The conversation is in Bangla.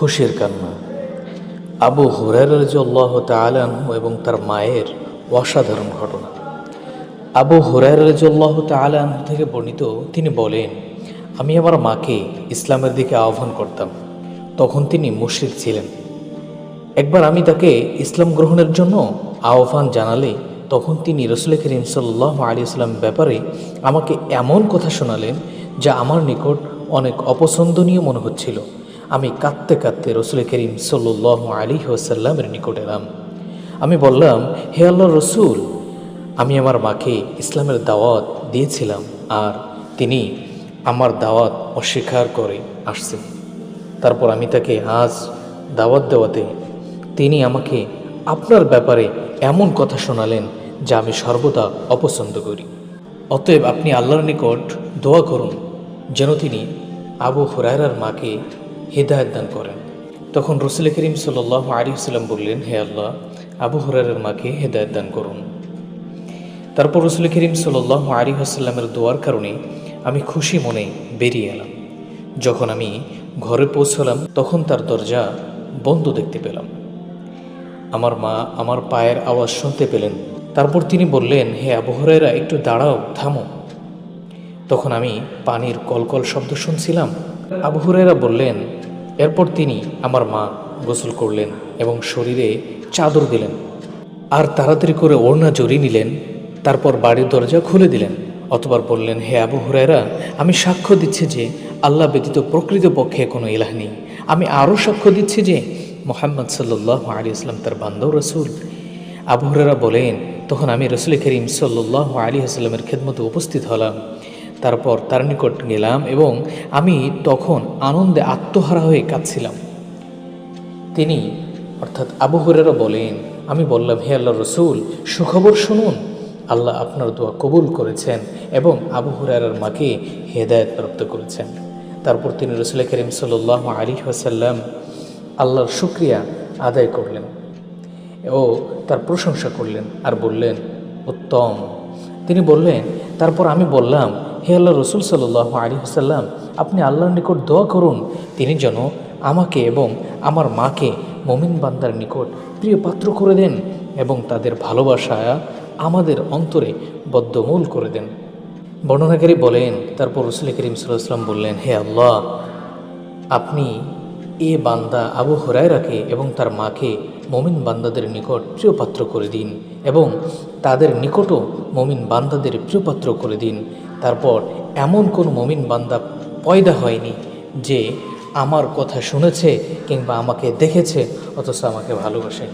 খুশির কান্না। আবু হুরারজল্লাহ তালানহু এবং তার মায়ের অসাধারণ ঘটনা। আবু হুরারজল্লাহ তালানহু থেকে বর্ণিত, তিনি বলেন, আমি আমার মাকে ইসলামের দিকে আহ্বান করতাম। তখন তিনি মুশরিক ছিলেন। একবার আমি তাকে ইসলাম গ্রহণের জন্য আহ্বান জানালে, তখন তিনি রসুল করিম সাল্লাহ আলী ইসলাম ব্যাপারে আমাকে এমন কথা শোনালেন যা আমার নিকট অনেক অপছন্দনীয় মনে হচ্ছিল। আমি কাঁদতে কাঁদতে রসুল করিম সাল্লাহ আলী ওসাল্লামের নিকট এলাম। আমি বললাম, হে আল্লাহ রসুল, আমি আমার মাকে ইসলামের দাওয়াত দিয়েছিলাম আর তিনি আমার দাওয়াত অস্বীকার করে আসছেন। তারপর আমি তাকে আজ দাওয়াত দেওয়াতে তিনি আমাকে আপনার ব্যাপারে এমন কথা শোনালেন যা আমি সর্বদা অপছন্দ করি। অতএব আপনি আল্লাহর নিকট দোয়া করুন, যেন তিনি আবু হুরায়রার মাকে হৃদায়ত দান করেন। তখন রসুল করিম সাল আলী সাল্লাম বললেন, হে আল্লাহ, আবু হুরায়রার মাকে হেদায়ত দান করুন। তারপর রসুল করিম সাল আলী আসাল্লামের দোয়ার কারণে আমি খুশি মনে বেরিয়ে এলাম। যখন আমি ঘরে পৌঁছলাম, তখন তার দরজা বন্ধ দেখতে পেলাম। আমার মা আমার পায়ের আওয়াজ শুনতে পেলেন। তারপর তিনি বললেন, হে আবহরেরা একটু দাঁড়াও, থামো। তখন আমি পানির কলকল শব্দ শুনছিলাম। আবহরেরা বললেন, এরপর তিনি আমার মা গোসল করলেন এবং শরীরে চাদর দিলেন। আর তাড়াতাড়ি করে ওড়না জড়িয়ে নিলেন, তারপর বাড়ির দরজা খুলে দিলেন। অতবার বললেন, হে আবু হুরায়রা, আমি সাক্ষ্য দিচ্ছি যে আল্লাহ ব্যতীত প্রকৃত পক্ষে কোনো ইলাহ নেই। আমি আরও সাক্ষ্য দিচ্ছি যে মোহাম্মদ সাল্লাহ আলী ইসলাম তার বান্ধব রসুল। আবু হুরারা বলেন, তখন আমি রসুল করিম সাল্লাহ আলী আসলামের খেদমতে উপস্থিত হলাম। তারপর তার নিকট গেলাম এবং আমি তখন আনন্দে আত্মহারা হয়ে কাঁদছিলাম। তিনি অর্থাৎ আবু হুরেরা বলেন, আমি বললাম, হে আল্লাহ রসুল, সুখবর শুনুন, আল্লাহ আপনার দোয়া কবুল করেছেন এবং আবু হুরারার মাকে হেদায়ত প্রাপ্ত করেছেন। তারপর তিনি রসুল করিম সাল্লাহ আলী ওয়াসাল্লাম আল্লাহর শুক্রিয়া আদায় করলেন ও তার প্রশংসা করলেন আর বললেন, উত্তম। তিনি বললেন, তারপর আমি বললাম হে আল্লাহ রসুল সাল্লাহ আলী হাসাল্লাম আপনি আল্লাহর নিকট দোয়া করুন। তিনি যেন আমাকে এবং আমার মাকে মমিন বান্দার নিকট প্রিয় পাত্র করে দেন এবং তাদের ভালোবাসা আমাদের অন্তরে বদ্ধমূল করে দেন। বর্ণনাকারী বলেন, তারপর রসুল করিম সাল্লাম বললেন, হে আল্লাহ, আপনি এ বান্দা আবু হরাইরাকে এবং তার মাকে মমিন বান্দাদের নিকট প্রিয়পাত্র করে দিন এবং তাদের নিকটও মমিন বান্দাদের প্রিয়পাত্র করে দিন। তারপর এমন কোনো মমিন বান্দা পয়দা হয়নি যে আমার কথা শুনেছে কিংবা আমাকে দেখেছে, অথচ আমাকে ভালোবাসে